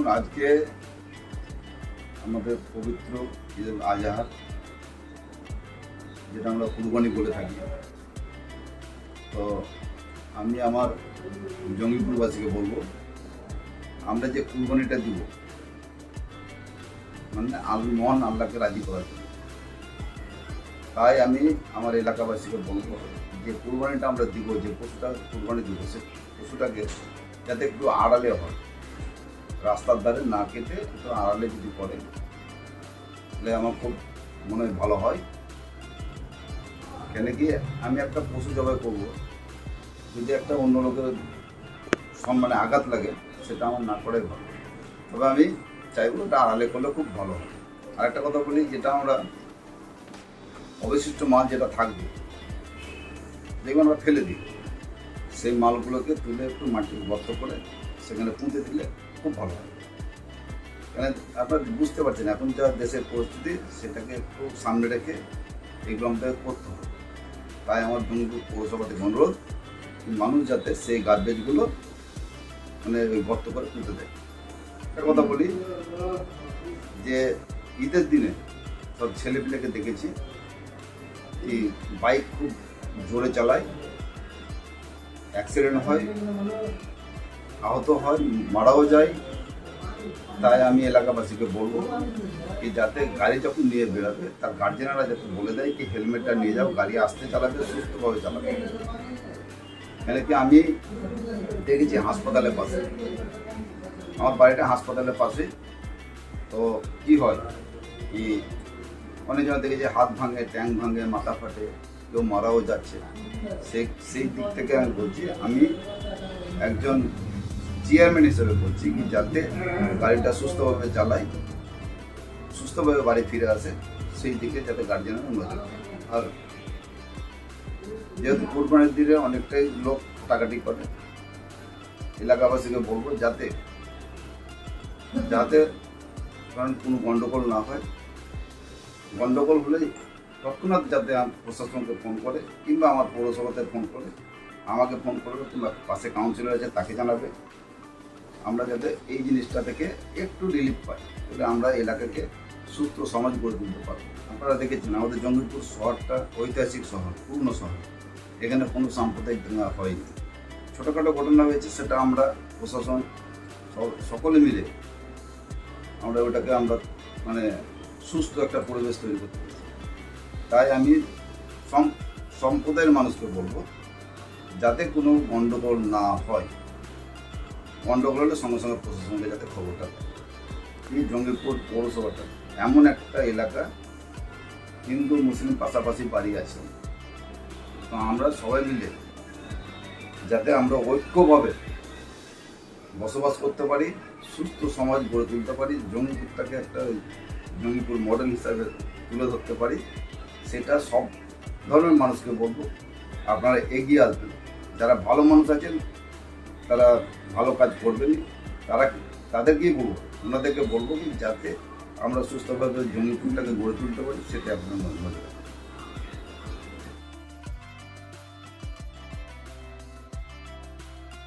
দেখুন, আজকে আমাদের পবিত্র ঈদুল আজহার, যেটা আমরা কুরবানি বলে থাকি। তো আমি আমার জঙ্গিপুরবাসীকে বলব, আমরা যে কুরবানিটা দিব মানে আল, মহান আল্লাহকে রাজি করার জন্য। তাই আমি আমার এলাকাবাসীকে বলব, যে কুরবানিটা আমরা দিব, যে পশুটা কুরবানি দিব, সে পশুটাকে যাতে একটু আড়ালে হয়। রাস্তার ধারে না কেটে একটু আড়ালে যদি করে, তাহলে আমার খুব মনে হয় ভালো হয়। কেন কি, আমি একটা পশু জবাই করব। যদি একটা অন্য লোকের সম্মানে আঘাত লাগে, সেটা আমার না করাই ভালো। তবে আমি চাইব ওটা আড়ালে করলে খুব ভালো হয়। আর একটা কথা বলি, যেটা আমরা অবশিষ্ট মাল যেটা থাকবে, যেগুলো আমরা ফেলে দিই, সেই মালগুলোকে তুলে একটু মাটির গর্ত করে সেখানে পুঁতে দিলে খুব ভালো। কেন আপনারা বুঝতে পারছেন এখন যা দেশের পরিস্থিতি সেটাকে একটু সামনে রেখে এগুলো আমাদের করতে হবে। তাই আমার জঙ্গিপুর পৌরসভা থেকে অনুরোধ মানুষ যাতে সেই গার্বেজগুলো মানে ওই গর্ত করে পুঁতে দেয়। একটা কথা বলি, যে ঈদের দিনে সব ছেলেপিলেকে দেখেছি, এই বাইক খুব জোরে চালায় অ্যাক্সিডেন্ট হয় আহত হয়, মারাও যায়। তাই আমি এলাকাবাসীকে বলব কি যাতে গাড়ি যখন নিয়ে বেরোবে, তার গার্জেনারা যাতে বলে দেয় কি হেলমেটটা নিয়ে যাও, গাড়ি আসতে চালাবে, সুস্থভাবে চালাবে। কেন কি আমি দেখেছি হাসপাতালের পাশে। আমার বাড়িটা হাসপাতালের পাশে। তো কি হয় কি অনেকজন দেখেছি হাত ভাঙে, ট্যাং ভাঙে, মাথা ফাটে, কেউ মারাও যাচ্ছে। সেই সেই দিক থেকে আমি বলছি, আমি একজন চেয়ারম্যান হিসেবে বলছি কি, যাতে গাড়িটা সুস্থভাবে চালাই সুস্থভাবে বাড়ি ফিরে আসে, সেই দিকে যাতে গার্জেনের নজর। আর যেহেতু কোরবানির দিনে অনেকটাই লোক কাটাকাটি করে, এলাকাবাসীকে বলব যাতে যাতে কারণ কোনো গন্ডগোল না হয় গন্ডগোল হলে তৎক্ষণাৎ যাতে প্রশাসনকে ফোন করে, কিংবা আমার পৌরসভাতে ফোন করে, আমাকে ফোন করবে কিংবা পাশে কাউন্সিলর আছে, তাকে জানাবে আমরা যাতে এই জিনিসটা থেকে একটু রিলিফ পাই, তাহলে আমরা এলাকাকে সুস্থ সমাজ গড়ে তুলতে পারব। আপনারা দেখেছেন, আমাদের জঙ্গিপুর শহরটা ঐতিহাসিক শহর, পূর্ণ শহর। এখানে কোনো সাম্প্রদায়িক দাঙ্গা হয়নি। ছোটোখাটো ঘটনা হয়েছে, সেটা আমরা প্রশাসন সকলে মিলে আমরা ওটাকে আমরা মানে সুস্থ একটা পরিবেশ তৈরি করতে পেরেছি। তাই আমি সম্প্রদায়ের মানুষকে বলব, যাতে কোনো গণ্ডগোল না হয় গণ্ডগোল হলে সঙ্গে সঙ্গে প্রশাসনকে যাতে খবরটা এই জঙ্গিপুর পৌরসভাটা এমন একটা এলাকা, হিন্দু, মুসলিম পাশাপাশি বাড়ি আছে। তো আমরা সবাই মিলে যাতে আমরা ঐক্যভাবে বসবাস করতে পারি, সুস্থ সমাজ গড়ে তুলতে পারি, জঙ্গিপুরটাকে একটা জঙ্গিপুর মডেল হিসাবে তুলে ধরতে পারি, সেটা সব ধরনের মানুষকে বলব। আপনারা এগিয়ে আসবেন। যারা ভালো মানুষ আছেন তারা ভালো কাজ করবেন তারা তাদেরকেই বলব, ওনাদেরকে বলব কি যাতে আমরা সুস্থভাবে জমি ফুলটাকে গড়ে তুলতে পারি সেটা আপনার মনে রাখবেন।